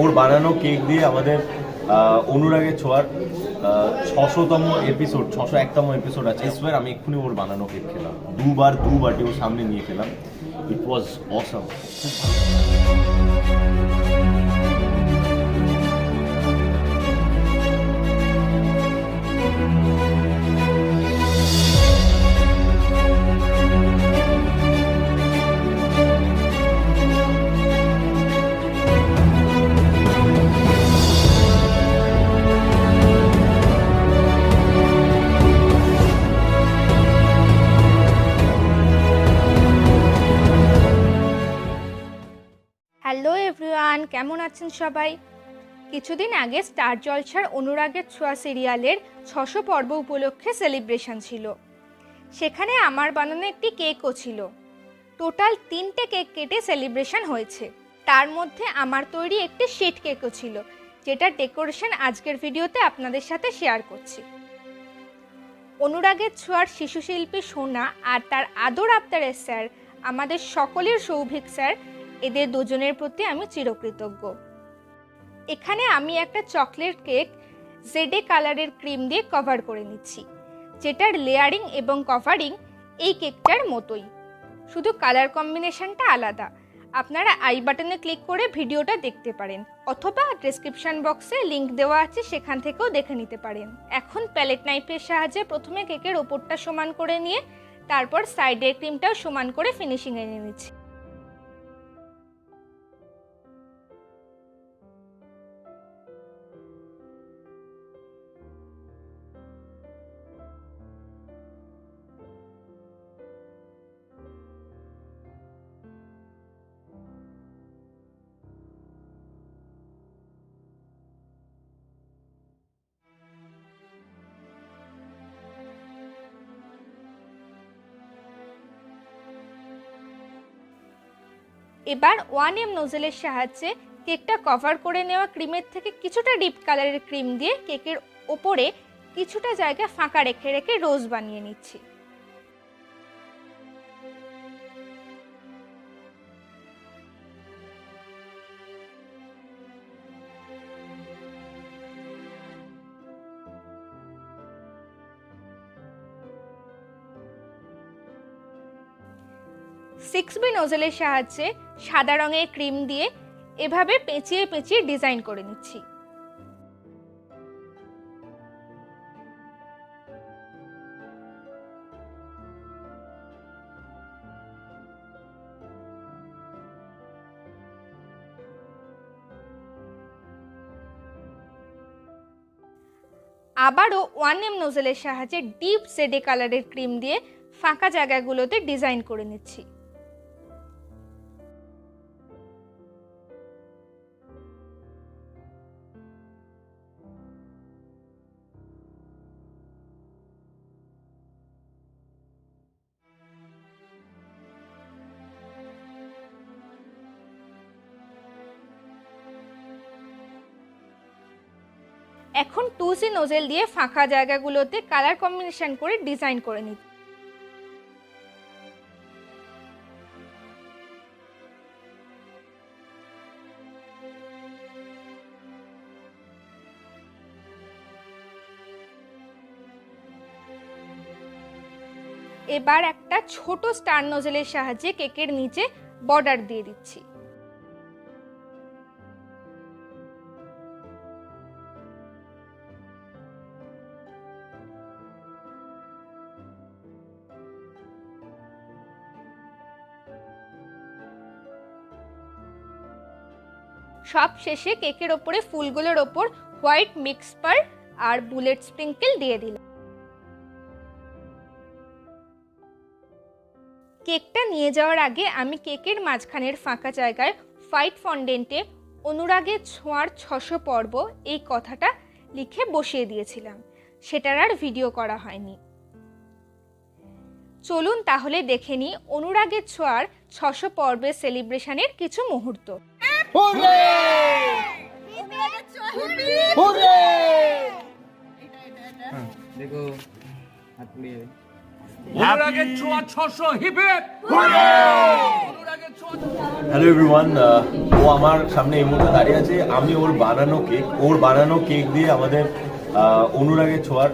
ওর বানানো কেক দিয়ে আমাদের অনুরাগের ছোঁয়ার ছশোতম এপিসোড ছশো একতম এপিসোড আছে। ইসবার আমি এক্ষুনি ওর বানানো কেক খেলাম। দুবার দু বাটি ওর সামনে নিয়ে খেলাম। ইট ওয়াজ অসম এভরিওয়ান কেমন আছেন সবাই? কিছুদিন আগে স্টার জলসার অনুরাগের ছোঁয়া সিরিয়ালের ছশো পর্ব উপলক্ষে সেলিব্রেশন ছিল। সেখানে আমার বানানো একটি কেকও ছিল। টোটাল তিনটে কেক কেটে সেলিব্রেশন হয়েছে। তার মধ্যে আমার তৈরি একটি শিট কেকও ছিল যেটার ডেকোরেশন আজকের ভিডিওতে আপনাদের সাথে শেয়ার করছি। অনুরাগের ছোঁয়ার শিশুশিল্পী সোনা আর তার আদর আবতারের স্যার, আমাদের সকলের সৌভিক স্যার এদের দুজনের প্রতি আমি চিরকৃতজ্ঞ। এখানে আমি একটা চকলেট কেক জেডে কালারের ক্রিম দিয়ে কভার করে নিচ্ছি, যেটার লেয়ারিং এবং কভারিং এই কেকটার মতোই। শুধু কালার কম্বিনেশনটা আলাদা। আপনারা আই বাটনে ক্লিক করে ভিডিওটা দেখতে পারেন, অথবা ডেসক্রিপশন বক্সে লিংক দেওয়া আছে সেখান থেকেও দেখে নিতে পারেন। এখন প্যালেট নাইফের সাহায্যে প্রথমে কেকের ওপরটা সমান করে নিয়ে, তারপর সাইডের ক্রিমটাও সমান করে ফিনিশিং এনে নিচ্ছি। এবার ওয়ান এম নোজেলের সাহায্যে কেকটা কভার করে নেওয়া ক্রিমের থেকে কিছুটা ডিপ কালারের ক্রিম দিয়ে কেকের ওপরে কিছুটা জায়গা ফাঁকা রেখে রেখে রোজ বানিয়ে নিচ্ছি। সিক্স বি নোজেলের সাহায্যে সাদা রঙের ক্রিম দিয়ে এভাবে পেঁচিয়ে পেঁচিয়ে ডিজাইন করে নিচ্ছি। আবারও ওয়ান এম নোজেলের সাহায্যে ডিপ সেডে কালারের ক্রিম দিয়ে ফাঁকা জায়গাগুলোতে ডিজাইন করে নিচ্ছি। এখন টু সি নোজেল দিয়ে ফাঁকা জায়গাগুলোতে কালার কম্বিনেশন করে ডিজাইন করে নিচ্ছি এবার একটা ছোট স্টার নোজেলের সাহায্যে কেকের নিচে বর্ডার দিয়ে দিচ্ছি। সব শেষে কেকের ওপরে ফুলগুলোর ওপর হোয়াইট মিক্স পার আর বুলেট স্প্রিঙ্কেল দিয়ে দিলাম। কেকটা নিয়ে যাওয়ার আগে আমি কেকের মাঝখানের ফাঁকা জায়গায় ফাইট ফন্ডেন্টে অনুরাগের ছোঁয়ার ছশো পর্ব এই কথাটা লিখে বসিয়ে দিয়েছিলাম। সেটার আর ভিডিও করা হয়নি। চলুন তাহলে দেখে নিই অনুরাগের ছোঁয়ার ছশো পর্বের সেলিব্রেশনের কিছু মুহূর্ত। দেখো হাত পুড়িয়ে অনুরাগের ছোঁয়া ছশো হিপে অনুরাগের হ্যালো এভরিওয়ান ও আমার সামনে এই মুহূর্তে দাঁড়িয়ে আছে। আমি ওর বানানো কেক ওর বানানো কেক দিয়ে আমাদের অনুরাগের ছোঁয়ার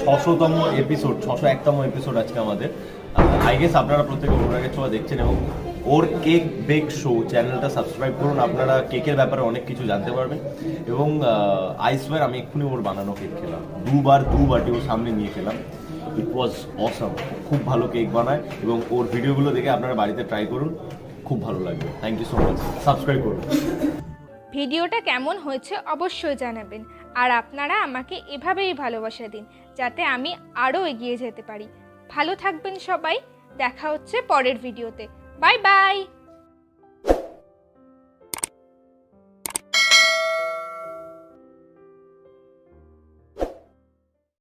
ছশোতম এপিসোড ছশো একতম এপিসোড আজকে আমাদের। আই গেস আপনারা প্রত্যেকে অনুরাগের ছোঁয়া দেখছেন এবং ওর কেক বেক শো চ্যানেলটা সাবস্ক্রাইব করুন। আপনারা কেকের ব্যাপারে অনেক কিছু জানতে পারবেন। এবং আইসওয়ার আমি এক্ষুনি ওর বানানো কেক খেলাম। দুবার দু বাটি ওর সামনে নিয়ে খেলাম। ইট ওয়াজ অসম খুব ভালো কেক বানায় এবং ওর ভিডিওগুলো দেখে আপনারা বাড়িতে ট্রাই করুন। খুব ভালো লাগবে। Thank you so much subscribe করুন। ভিডিওটা কেমন হয়েছে অবশ্যই জানাবেন। আর আপনারা আমাকে এভাবেই ভালোবাসা দিন, যাতে আমি আরও এগিয়ে যেতে পারি। ভালো থাকবেন সবাই। দেখা হচ্ছে পরের ভিডিওতে। Bye-bye!